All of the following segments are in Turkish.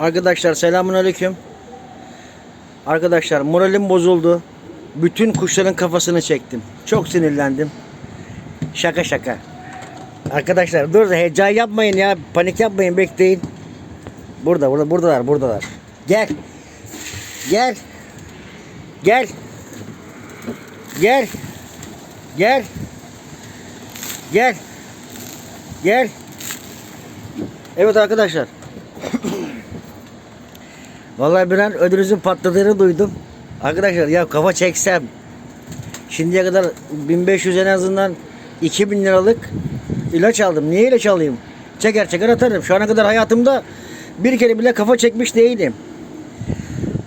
Arkadaşlar selamun aleyküm. Arkadaşlar moralim bozuldu. Bütün kuşların kafasını çektim. Çok sinirlendim. Şaka şaka. Arkadaşlar dur heyecan yapmayın ya. Panik yapmayın bekleyin. Burada burada buradalar buradalar. Gel. Gel. Gel. Gel. Gel. Gel. Gel. Evet arkadaşlar. Vallahi bir an ödünüzün patladığını duydum. Arkadaşlar ya kafa çeksem şimdiye kadar 1500 en azından 2000 liralık ilaç aldım. Niye ilaç alayım? Çeker çeker atarım. Şu ana kadar hayatımda bir kere bile kafa çekmiş değilim.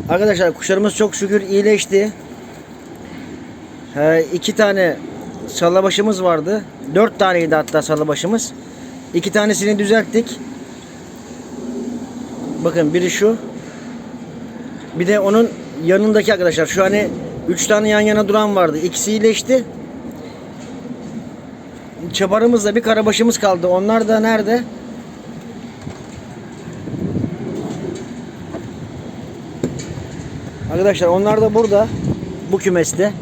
Arkadaşlar kuşlarımız çok şükür iyileşti. He, iki tane sallabaşımız vardı. Dört taneydi hatta sallabaşımız. İki tanesini düzelttik. Bakın biri şu. Bir de onun yanındaki arkadaşlar. Şu hani üç tane yan yana duran vardı. İkisi iyileşti. Çabarımızla bir karabaşımız kaldı. Onlar da nerede? Arkadaşlar onlar da burada. Bu kümeste.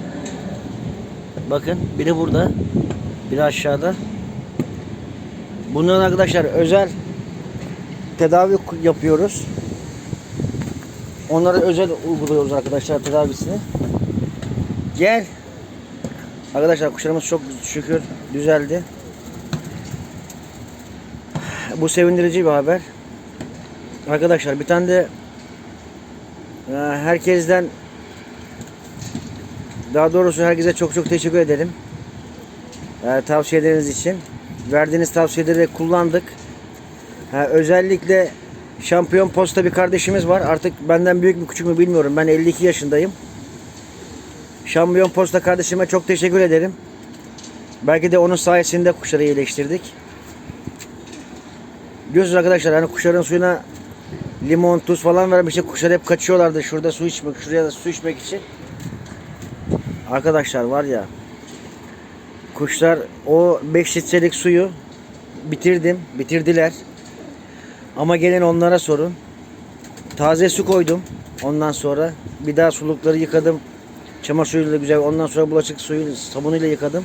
Bakın biri burada. Biri aşağıda. Bunların arkadaşlar özel tedavi yapıyoruz. Onlara özel uyguluyoruz arkadaşlar tedavisini. Gel. Arkadaşlar kuşlarımız çok şükür düzeldi. Bu sevindirici bir haber. Arkadaşlar bir tane de e, herkesten daha doğrusu herkese çok çok teşekkür ederim. E, tavsiyeleriniz için. Verdiğiniz tavsiyeleri kullandık. Ha, özellikle şampiyon posta bir kardeşimiz var. Artık benden büyük mü küçük mü bilmiyorum. Ben 52 yaşındayım. Şampiyon posta kardeşime çok teşekkür ederim. Belki de onun sayesinde kuşları iyileştirdik. Biliyorsunuz arkadaşlar hani kuşların suyuna limon, tuz falan vermiştik. Kuşlar hep kaçıyorlardı şurada su içmek, şuraya da su içmek için. Arkadaşlar var ya kuşlar o 5 litrelik suyu bitirdim, bitirdiler. Ama gelin onlara sorun. Taze su koydum. Ondan sonra bir daha sulukları yıkadım. Çamaşır suyuyla güzel. Ondan sonra bulaşık suyu sabunuyla yıkadım.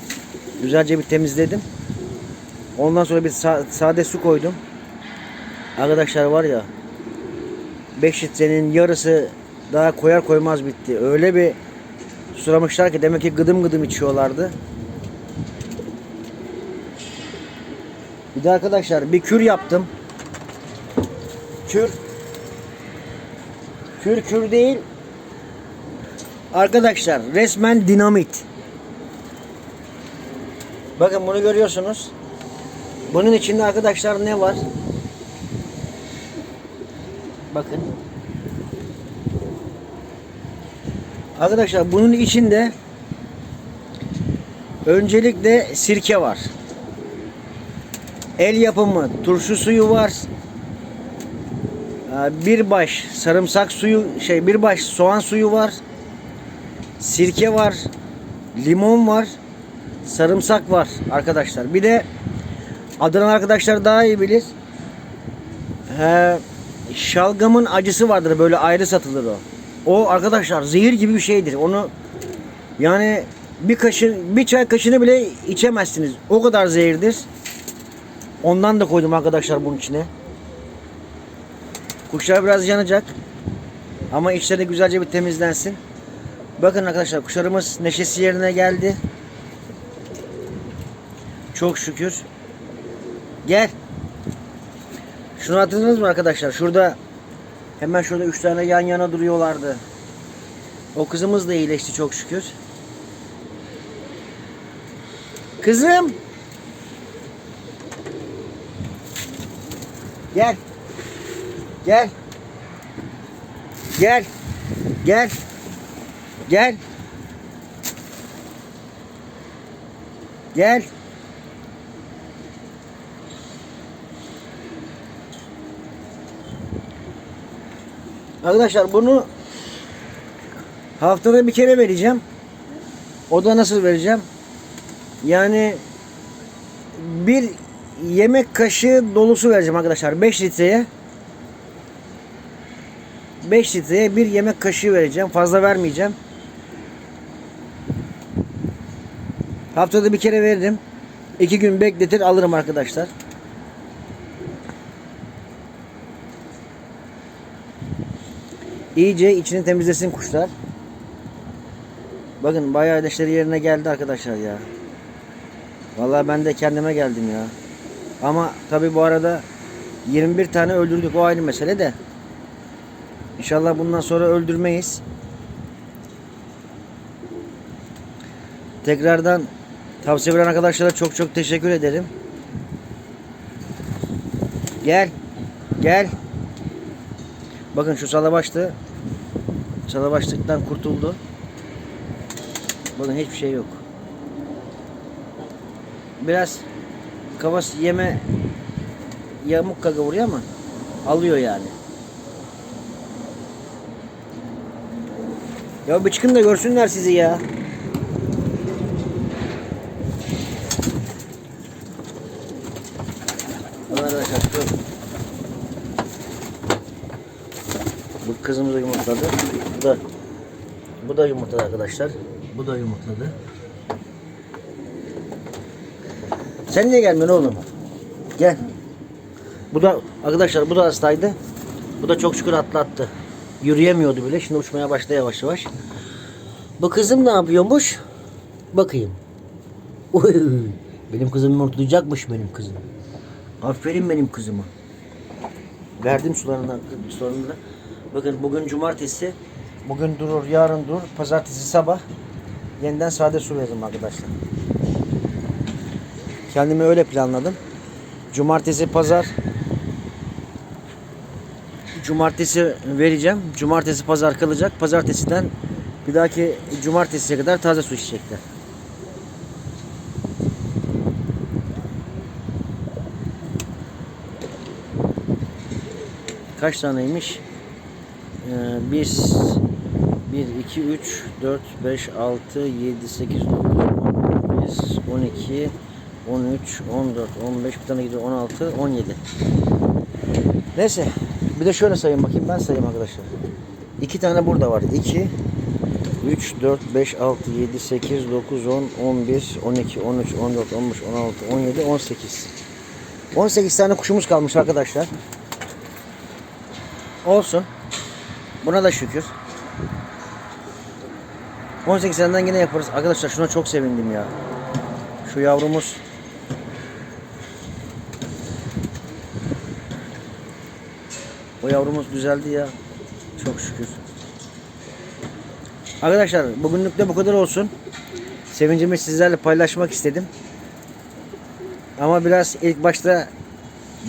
Güzelce bir temizledim. Ondan sonra bir sa- sade su koydum. Arkadaşlar var ya 5 litrenin yarısı daha koyar koymaz bitti. Öyle bir sulamışlar ki demek ki gıdım gıdım içiyorlardı. Bir de arkadaşlar bir kür yaptım. Kür. Kür kür değil. Arkadaşlar resmen dinamit. Bakın bunu görüyorsunuz. Bunun içinde arkadaşlar ne var? Bakın. Arkadaşlar bunun içinde öncelikle sirke var. El yapımı turşu suyu var. Ee, Bir baş sarımsak suyu şey bir baş soğan suyu var. Sirke var. Limon var. Sarımsak var arkadaşlar. Bir de Adana arkadaşlar daha iyi bilir. Ee, şalgamın acısı vardır böyle ayrı satılır o. O arkadaşlar zehir gibi bir şeydir. Onu yani bir kaşık bir çay kaşığını bile içemezsiniz. O kadar zehirdir. Ondan da koydum arkadaşlar bunun içine. Kuşlar biraz yanacak. Ama içleri güzelce bir temizlensin. Bakın arkadaşlar kuşlarımız neşesi yerine geldi. Çok şükür. Gel. Şunu hatırladınız mı arkadaşlar? Şurada hemen şurada üç tane yan yana duruyorlardı. O kızımız da iyileşti çok şükür. Kızım. Gel. Gel. Gel. Gel. Gel. Gel. Arkadaşlar bunu haftada bir kere vereceğim. O da nasıl vereceğim? Yani bir yemek kaşığı dolusu vereceğim arkadaşlar 5 litreye. 5 litreye bir yemek kaşığı vereceğim. Fazla vermeyeceğim. Haftada bir kere veririm. 2 gün bekletir alırım arkadaşlar. İyice içini temizlesin kuşlar. Bakın bayağı neşleri yerine geldi arkadaşlar ya. Vallahi ben de kendime geldim ya. Ama tabi bu arada 21 tane öldürdük o ayrı mesele de. İnşallah bundan sonra öldürmeyiz. Tekrardan tavsiye veren arkadaşlara çok çok teşekkür ederim. Gel. Gel. Bakın şu salabaştı. Salabaşlıktan kurtuldu. Bakın hiçbir şey yok. Biraz kafası yeme yamuk kaka vuruyor ama alıyor yani. Ya bir çıkın da görsünler sizi ya. Arkadaşlar şu bu kızımız da yumurtladı. Bu da bu da yumurtladı arkadaşlar. Bu da yumurtladı. Sen niye gelmiyorsun oğlum? Gel. Bu da arkadaşlar bu da hastaydı. Bu da çok şükür atlattı. Yürüyemiyordu bile. Şimdi uçmaya başladı yavaş yavaş. Bu kızım ne yapıyormuş? Bakayım. Uy, benim kızım yumurtlayacakmış benim kızım. Aferin benim kızıma. Verdim sularından sularını. da. Bakın bugün cumartesi. Bugün durur, yarın durur. Pazartesi sabah yeniden sade su veririm arkadaşlar. Kendimi öyle planladım. Cumartesi, pazar Cumartesi vereceğim. Cumartesi, pazar kalacak. Pazartesiden bir dahaki cumartesiye kadar taze su içecekler. Kaç taneymiş? Ee, 1 1 2 3 4 5 6 7 8 9 11 12 13 14 15 bir tane gidiyor 16 17 Neyse bir de şöyle sayayım bakayım ben sayayım arkadaşlar. İki tane burada var. 2 3 4 5 6 7 8 9 10 11 12 13 14 15 16 17 18 18 tane kuşumuz kalmış arkadaşlar. Olsun. Buna da şükür. 18 seneden yine yaparız. Arkadaşlar şuna çok sevindim ya. Şu yavrumuz O yavrumuz düzeldi ya. Çok şükür. Arkadaşlar bugünlük de bu kadar olsun. Sevincimi sizlerle paylaşmak istedim. Ama biraz ilk başta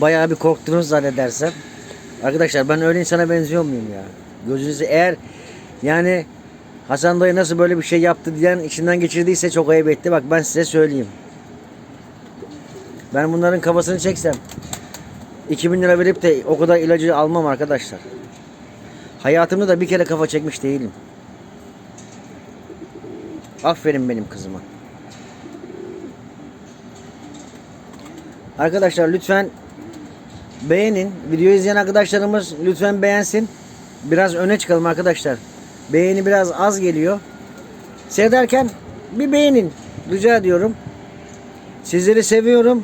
bayağı bir korktunuz zannedersem. Arkadaşlar ben öyle insana benziyor muyum ya? Gözünüzü eğer yani Hasan dayı nasıl böyle bir şey yaptı diyen içinden geçirdiyse çok ayıp etti. Bak ben size söyleyeyim. Ben bunların kafasını çeksem 2000 lira verip de o kadar ilacı almam arkadaşlar. Hayatımda da bir kere kafa çekmiş değilim. Aferin benim kızıma. Arkadaşlar lütfen beğenin. Video izleyen arkadaşlarımız lütfen beğensin. Biraz öne çıkalım arkadaşlar. Beğeni biraz az geliyor. Seyrederken bir beğenin. Rica ediyorum. Sizleri seviyorum.